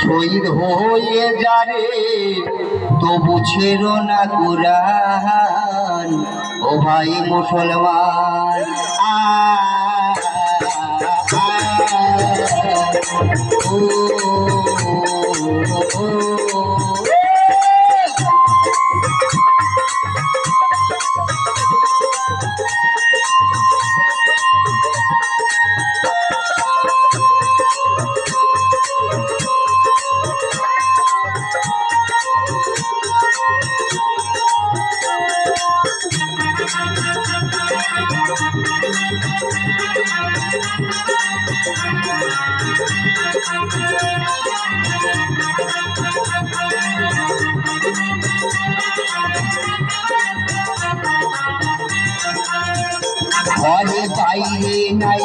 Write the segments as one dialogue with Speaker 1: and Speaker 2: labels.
Speaker 1: শহীদ হয়ে যারে তবু ছেড় না কুরান ও ভাই মুসলমান আ, ঘরে বাইরে নাই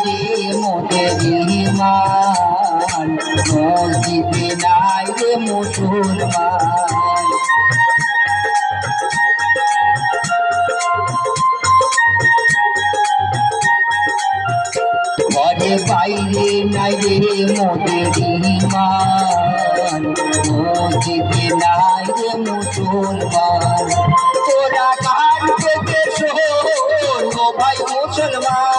Speaker 1: মোদের ইমান। মসজিদে নাই রে মুসলমান। ঘরে বাইরে নাই রে মোদের ইমান। নাই রে মুসলমান। তোরা গান ভাই মুসলমান?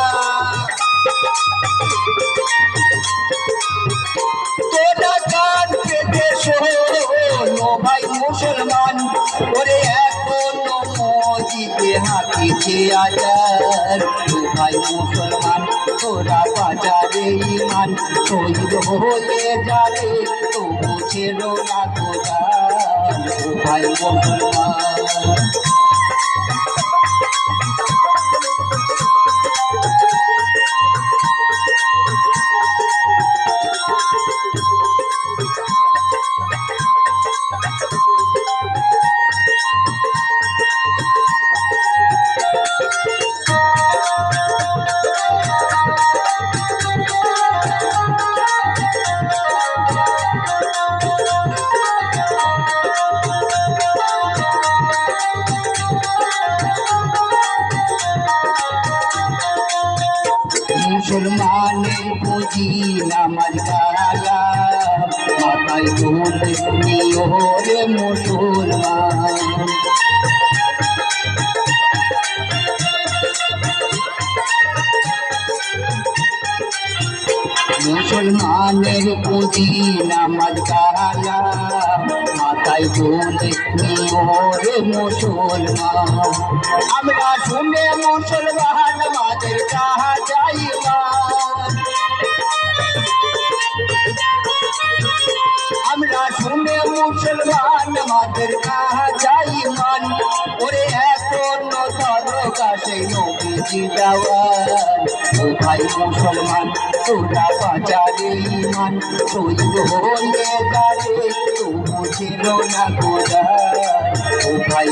Speaker 1: তোরা গান ভাই ভাই মুসলমান তোরা বাজারে ইমান শহীদ হয়ে যাবে তবু ছেড়ো না তোরা ভাই মুসলমান। মুসলমানের পুঁজি নামাজ কালা মাথায় মুসলমান। মুসলমানের পুঁজি নামাজ মুসলমান আমরা শুনে মুসলমান আমাদের কাহা যাইবার আমরা শুনে মুসলমান আমাদের কাহা যাইমান ওরে এখন সেই নবীজি যাওয়ার ও ভাই মুসলমান, তোরা বাজারে ইমান, শহীদ যারে তবু ছিল না গোদা ও ভাই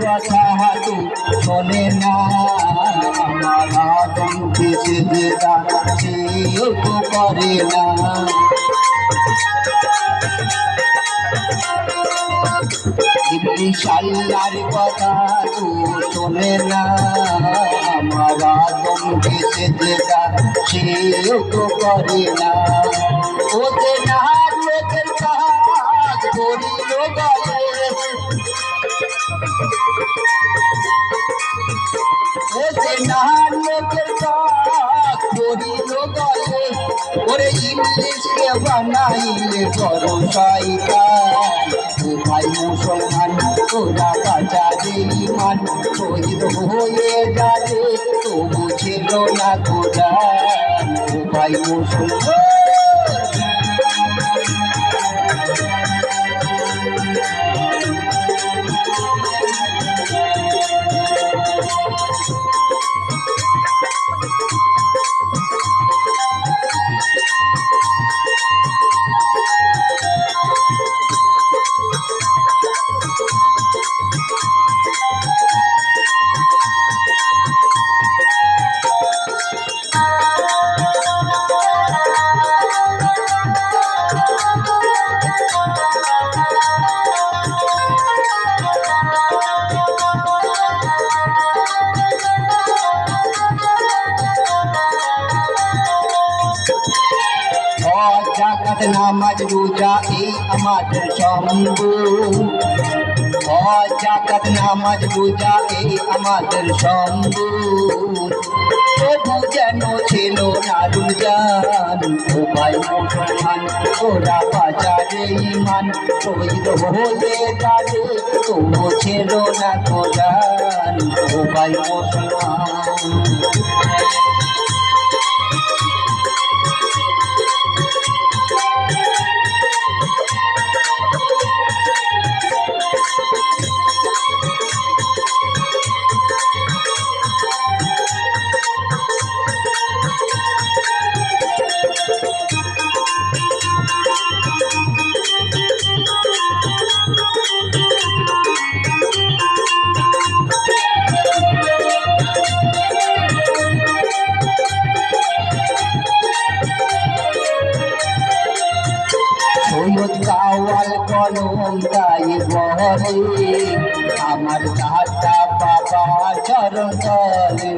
Speaker 1: কথা তো শোনে না। আমার আদমকে সেজদা সেও তো করে না। ইবলিশ আল্লাহর কথা তো শোনে না। আমার আদমকে সেজদা সেও তো করে না। গলে ওদের না লোকের কাজ করিল গলে। ওরে ইংলিশকে বানাইলে শয়তান। ভাই মুসলমান, তোরা বাজারে ইমান শহীদ হয়ে যাবে, তবু ছিল না ভাই ভাই মুসলমান। জাকাত নামাজ রোজা এই আমাদের হজ জাকাত নামাজ রোজা এই আমাদের সম্বু তবু যেন ছিল না রুজান ও ভাই মুসলমান ওরা বাজারে ইমান তৈর হলে তারে তবু ছিল না কোরআন ও ভাই মুসলমান কাওয়াল কলম গাই বলে আমার দাদা বাবা চরণ তলে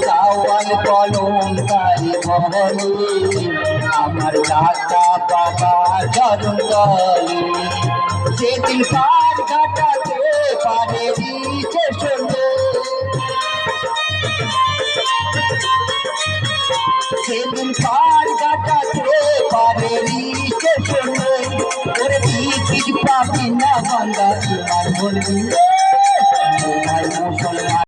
Speaker 1: কাওয়াল কলম গাই বলে আমার দাদা বাবা চরণ তলে সেদিন পার ঘাটাতে পারে দিতে শুনে সেদিন পার কাটাতে পারে রিচে শোনে ওরে ঠিক পাবি না বান্দা তোমার বলবি